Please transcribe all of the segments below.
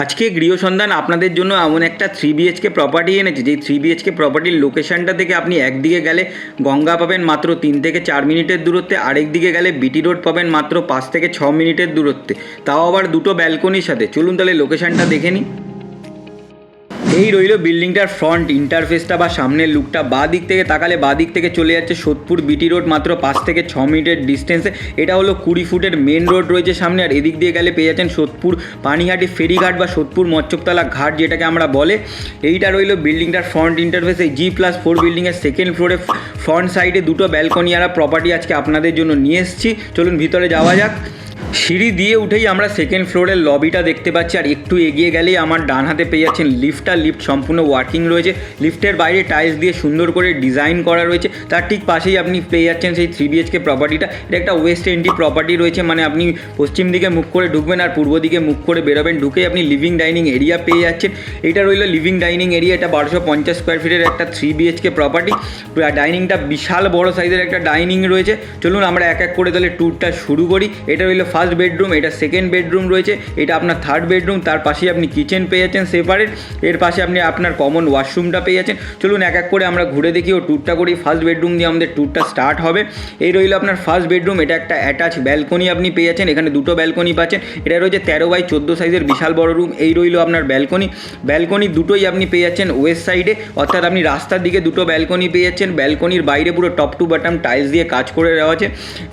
আজকে গৃহসন্ধান আপনাদের জন্য এমন একটা থ্রি বিএচকে প্রপার্টি এনেছে। যেই থ্রি বিএচকে প্রপার্টির লোকেশানটা থেকে আপনি একদিকে গেলে গঙ্গা পাবেন মাত্র তিন থেকে চার মিনিটের দূরত্বে আরেক দিকে গেলে বিটি রোড পাবেন মাত্র পাঁচ থেকে ছ মিনিটের দূরত্বে। তাও আবার দুটো ব্যালকনির সাথে। চলুন তাহলে লোকেশানটা দেখে নিই। এই রইল বিল্ডিংটার ফ্রন্ট ইন্টারফেসটা বা সামনের লুকটা বা দিক থেকে তাকালে বা দিক থেকে চলে যাচ্ছে সোদপুর বিটি রোড মাত্র পাঁচ থেকে ছ মিনিটের ডিস্টেন্সে এটা হলো কুড়ি ফুটের মেন রোড রয়েছে সামনে, আর এদিক দিয়ে গেলে পেয়ে যাচ্ছেন সোদপুর পানিহাটি ফেরিঘাট বা সোদপুর মচ্চকতলা ঘাট, যেটাকে আমরা বলে। এইটা রইল বিল্ডিংটার ফ্রন্ট ইন্টারফেসে জি প্লাস ফোর বিল্ডিংয়ের সেকেন্ড ফ্লোরে ফ্রন্ট সাইডে দুটো ব্যালকনি আর প্রপার্টি আজকে আপনাদের জন্য নিয়ে এসেছি। চলুন ভিতরে যাওয়া যাক। সিঁড়ি দিয়ে উঠেই আমরা সেকেন্ড ফ্লোরের লবিটা দেখতে পাচ্ছি, আর একটু এগিয়ে গেলেই আমার ডান হাতে পেয়ে যাচ্ছেন লিফটটা লিফট সম্পূর্ণ ওয়ার্কিং রয়েছে। লিফটের বাইরে টাইলস দিয়ে সুন্দর করে ডিজাইন করা রয়েছে। তার ঠিক পাশেই আপনি পেয়ে যাচ্ছেন সেই থ্রি বিএচকে প্রপার্টিটা এটা একটা ওয়েস্ট এন্ডি প্রপার্টি রয়েছে মানে আপনি পশ্চিম দিকে মুখ করে ঢুকবেন আর পূর্ব দিকে মুখ করে বেরোবেন। ঢুকে আপনি লিভিং ডাইনিং এরিয়া পেয়ে যাচ্ছেন। এটা রইল লিভিং ডাইনিং এরিয়া এটা বারোশো পঞ্চাশ স্কোয়ার ফিটের একটা থ্রি বিএচকে প্রপার্টি ডাইনিংটা বিশাল বড় সাইজের একটা ডাইনিং রয়েছে। চলুন আমরা এক এক করে তাহলে ট্যুরটা শুরু করি। এটা রইল ফার্স্ট বেডরুম, এটা সেকেন্ড বেডরুম রয়েছে, এটা আপনার থার্ড বেডরুম, তার পাশেই আপনি কিচেন পেয়ে যাচ্ছেন সেপারেট, এর পাশে আপনি আপনার কমন ওয়াশরুমটা পেয়ে যাচ্ছেন। চলুন এক এক করে আমরা ঘুরে দেখি ও ট্যুরটা করি, ফার্স্ট বেডরুম দিয়ে আমাদের ট্যুরটা স্টার্ট হবে। এই রইল আপনার ফার্স্ট বেডরুম, এটা একটা অ্যাটাচ ব্যালকনি আপনি পেয়ে যাচ্ছেন, এখানে দুটো ব্যালকনি পাচ্ছেন, এটা রয়েছে তেরো বাই চোদ্দ সাইজের বিশাল বড় রুম এই রইল আপনার ব্যালকনি ব্যালকনি দুটোই আপনি পেয়ে যাচ্ছেন ওয়েস্ট সাইডে অর্থাৎ আপনি রাস্তার দিকে দুটো ব্যালকনি পেয়ে যাচ্ছেন ব্যালকনির বাইরে পুরো টপ টু বটম টাইলস দিয়ে কাজ করে দেওয়া আছে।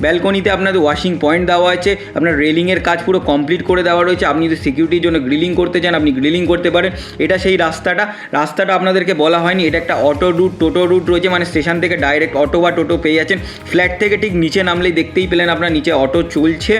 ব্যালকনিতে আপনাদের ওয়াশিং পয়েন্ট দেওয়া আছে আপনার রেলিংয়ের কাজ পুরো কমপ্লিট করে দেওয়া রয়েছে। আপনি যদি সিকিউরিটির জন্য গ্রিলিং করতে চান, আপনি গ্রিলিং করতে পারেন। এটা সেই রাস্তাটা। রাস্তাটা আপনাদেরকে বলা হয়নি। এটা একটা অটো রুট টোটো রুট রয়েছে। মানে স্টেশন থেকে ডাইরেক্ট অটো বা টোটো পেয়ে যাচ্ছেন। ফ্ল্যাট থেকে ঠিক নিচে নামলেই দেখতেই পেলেন আপনার, নিচে অটো চলছে।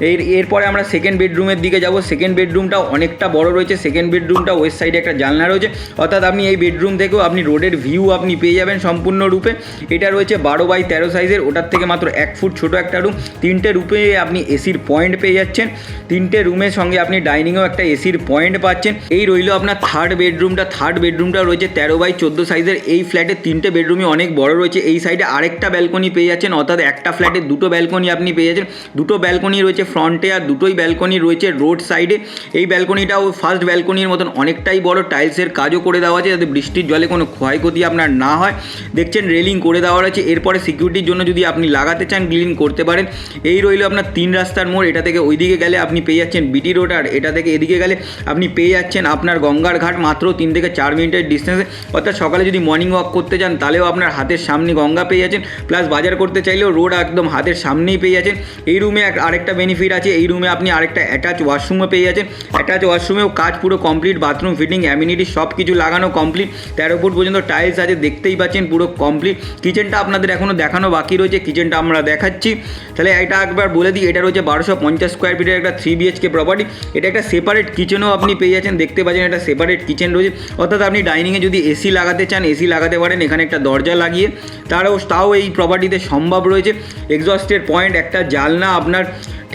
এর, এরপরে আমরা সেকেন্ড বেডরুমের দিকে যাব। সেকেন্ড বেডরুমটাও অনেকটা বড় রয়েছে। সেকেন্ড বেডরুমটা ওয়েস্ট সাইডে একটা জানলা রয়েছে। অর্থাৎ আপনি এই বেডরুম থেকেও আপনি রোডের ভিউ আপনি পেয়ে যাবেন সম্পূর্ণরূপে। এটা রয়েছে বারো বাই তেরো সাইজের ওটার থেকে মাত্র এক ফুট ছোট একটা রুম তিনটে রূপে আপনি এসির পয়েন্ট পেয়ে যাচ্ছেন। তিনটে রুমের সঙ্গে আপনি ডাইনিংয়েও একটা এসির পয়েন্ট পাচ্ছেন। এই রইল আপনার থার্ড বেডরুমটা থার্ড বেডরুমটা রয়েছে তেরো বাই চোদ্দ সাইজের এই ফ্ল্যাটে তিনটে বেডরুমই অনেক বড় রয়েছে। এই সাইডে আরেকটা ব্যালকনি পেয়ে যাচ্ছেন। অর্থাৎ একটা ফ্ল্যাটে দুটো ব্যালকনি আপনি পেয়ে যাচ্ছেন। দুটো ব্যালকনি রয়েছে ফ্রন্টে আর দুটোই ব্যালকনি রয়েছে রোড সাইডে এই ব্যালকনিটাও ফার্স্ট ব্যালকনির মতন অনেকটাই বড়। টাইলসের কাজও করে দেওয়া আছে যাতে বৃষ্টির জলে কোনো ক্ষয়ক্ষতি আপনার না হয়। দেখছেন রেলিং করে দেওয়া রয়েছে। এরপরে সিকিউরিটির জন্য যদি আপনি লাগাতে চান ক্লিন করতে পারেন। এই রইল আপনার তিন রাস্তার মোড় এটা থেকে ওইদিকে গেলে আপনি পেয়ে যাচ্ছেন বিটি রোড আর এটা থেকে এদিকে গেলে আপনি পেয়ে যাচ্ছেন আপনার গঙ্গার ঘাট মাত্র তিন থেকে চার মিনিটের ডিস্টেন্সে অর্থাৎ সকালে যদি মর্নিং ওয়াক করতে যান, তাহলেও আপনার হাতের সামনে গঙ্গা পেয়ে যাচ্ছেন। প্লাস বাজার করতে চাইলেও রোড একদম হাতের সামনেই পেয়ে যাচ্ছেন। এই রুমে আরেকটা বেনিফিট আছে। এই রুমে আপনি আরেকটা অ্যাটাচ ওয়াশরুমও পেয়ে যাচ্ছেন। অ্যাটাচ ওয়াশরুমেও কাজ পুরো কমপ্লিট বাথরুম ফিটিং অ্যামিনিটি সব কিছু লাগানো কমপ্লিট তেরো ফুট পর্যন্ত টাইলস আছে, দেখতেই পাচ্ছেন পুরো কমপ্লিট কিচেনটা আপনাদের এখনও দেখানো বাকি রয়েছে। কিচেনটা আমরা দেখাচ্ছি। তাহলে এটা একবার বলে দিই, এটা রয়েছে বারোশো পঞ্চাশ স্কোয়ার ফিটের একটা থ্রি বিএচকে প্রপার্টি এটা একটা সেপারেট কিচেনও আপনি পেয়ে যাচ্ছেন, দেখতে পাচ্ছেন একটা সেপারেট কিচেন রয়েছে। অর্থাৎ আপনি ডাইনিংয়ে যদি এসি লাগাতে চান এসি লাগাতে পারেন, এখানে একটা দরজা লাগিয়ে। তারও, তাও এই প্রপার্টিতে সম্ভব রয়েছে। এক্সস্টের পয়েন্ট একটা জালনা আপনার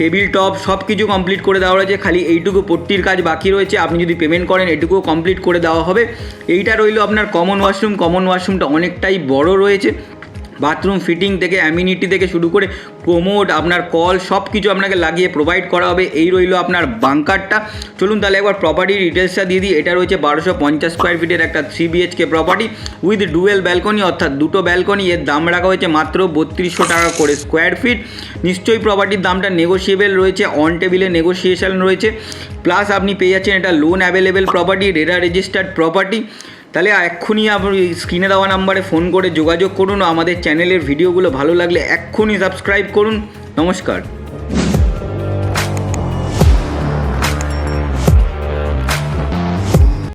টেবিল টপ সব কিছু কমপ্লিট করে দেওয়া রয়েছে। খালি এইটুকু পট্টির কাজ বাকি রয়েছে। আপনি যদি পেমেন্ট করেন, এটুকুও কমপ্লিট করে দেওয়া হবে। এইটা রইল আপনার কমন ওয়াশরুম কমন ওয়াশরুমটা অনেকটাই বড় রয়েছে। বাথরুম ফিটিং থেকে, অ্যামিনিটি থেকে শুরু করে কোমোড আপনার কল সব কিছু আপনাকে লাগিয়ে প্রোভাইড করা হবে। এই রইল আপনার বাংকারটা চলুন তাহলে একবার প্রপার্টি ডিটেলসটা দিয়ে দিই। এটা রয়েছে বারোশো পঞ্চাশ স্কোয়ার ফিটের একটা three BHK property with dual balcony অর্থাৎ দুটো ব্যালকনি এর দাম রাখা হয়েছে মাত্র বত্রিশশো টাকা করে স্কোয়ার ফিট নিশ্চয়ই প্রপার্টির দামটা নেগোসিয়েবল রয়েছে অন টেবিলে নেগোসিয়েশন রয়েছে। প্লাস আপনি পেয়ে যাচ্ছেন এটা loan available property RERA registered property তাহলে এক্ষুনি আপনি স্ক্রিনে দেওয়া নাম্বারে ফোন করে যোগাযোগ করুন। আমাদের চ্যানেলের ভিডিওগুলো ভালো লাগলে এক্ষুনি সাবস্ক্রাইব করুন। নমস্কার।